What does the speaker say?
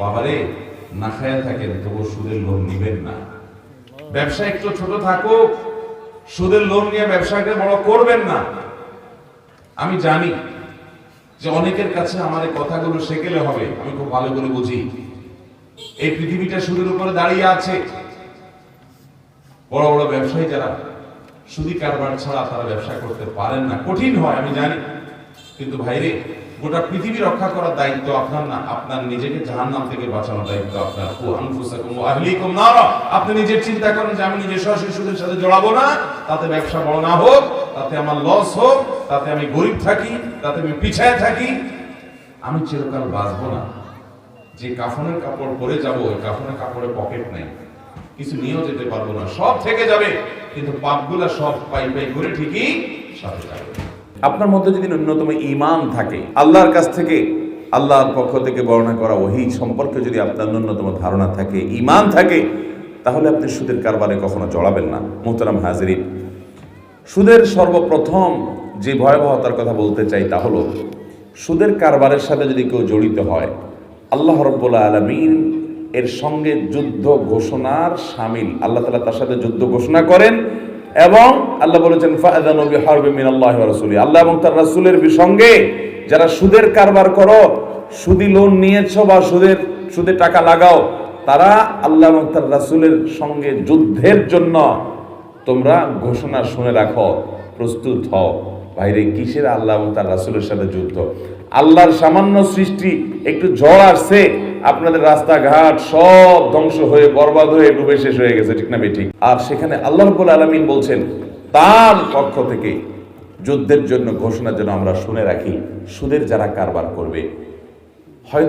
বাবারে, না খায়া থাকেন তবু সুদের লোন নিবেন না। ব্যবসা একটু ছোট থাকুক, সুদের লোন নিয়ে ব্যবসাকে বড় করবেন না। আমি জানি যে অনেকের কাছে আমার এই কথাগুলো শেখেলে হবে, আমি খুব ভালো করে বুঝি। এই পৃথিবীটা সুদের উপরে দাঁড়িয়ে আছে। বড় বড় ব্যবসায়ী যারা সুদি কারবার ছাড়া তারা ব্যবসা করতে পারেন না। কঠিন হয়, আমি জানি। কিন্তু ভাইরে, গোটা পৃথিবী রক্ষা করার দায়িত্ব আপনার না। আপনার নিজেকে জাহান্নাম থেকে বাঁচানোর দায়িত্ব আপনার। ও আনফুসাকুম ওয়া আহলিকুম নারা। আপনি নিজের চিন্তা করেন যে আমি নিজে সরাসরি সুদের সাথে জড়াবো না। তাতে ব্যবসা বড় না হোক, তাতে আমার লস হোক, তাতে আমি গরিব থাকি, তাতে আমি পিছায় থাকি। আমি চিরকাল বাঁচবো না। যে কাফনের কাপড় পরে যাব, ওই কাফনের কাপড়ে পকেট নেই। কিছু নিয়েও যেতে পারব না। সব থেকে যাবে, কিন্তু পাপগুলা সব পাই পাই করে ঠিকই সাথে যাবে। আপনার মধ্যে যদি ন্যূনতম ইমান থাকে, আল্লাহর কাছ থেকে, আল্লাহর পক্ষ থেকে বর্ণনা করা ওহি সম্পর্কে যদি আপনার ন্যূনতম ধারণা থাকে ইমান থাকে, তাহলে আপনি সুদের কারবারে কখনো জড়াবেন না, মোহতারাম হাজিরিন। সুদের সর্বপ্রথম যে ভয়াবহতার কথা বলতে চাই তা হলো, সুদের কারবারের সাথে যদি কেউ জড়িত হয়, আল্লাহ রব্বুল্লা আলমিন এর সঙ্গে যুদ্ধ ঘোষণার সামিল, আল্লাহ তালা তার সাথে যুদ্ধ ঘোষণা করেন এবং আল্লাহ বলেছেন ফায়দানু বিহারবি মিনাল্লাহি ওয়া রাসূলি আল্লাহ এবং তার রাসূলের সঙ্গে যারা সুদের কারবার করো, সুদি লোন নিয়েছো বা সুদের, সুদে টাকা লাগাও, তারা আল্লাহ এবং তার রাসূলের সঙ্গে যুদ্ধের জন্য তোমরা ঘোষণা শুনে রাখো, প্রস্তুত হও। বাইরে কিসের আল্লাহ এবং তার রাসূলের সাথে যুদ্ধ? আল্লাহর সামান্য সৃষ্টি, একটু ঝড় আসছে আপনাদের রাস্তাঘাট সব ধ্বংস হয়ে, বরবাদ হয়ে, ডুবে শেষ হয়ে গেছে, ঠিক না ঠিক? আর সেখানে আল্লাহ আলামিন বলছেন, তার পক্ষ থেকে যুদ্ধের জন্য ঘোষণা যেন আমরা শুনে রাখি, সুদের যারা কারবার করবে, হয়তো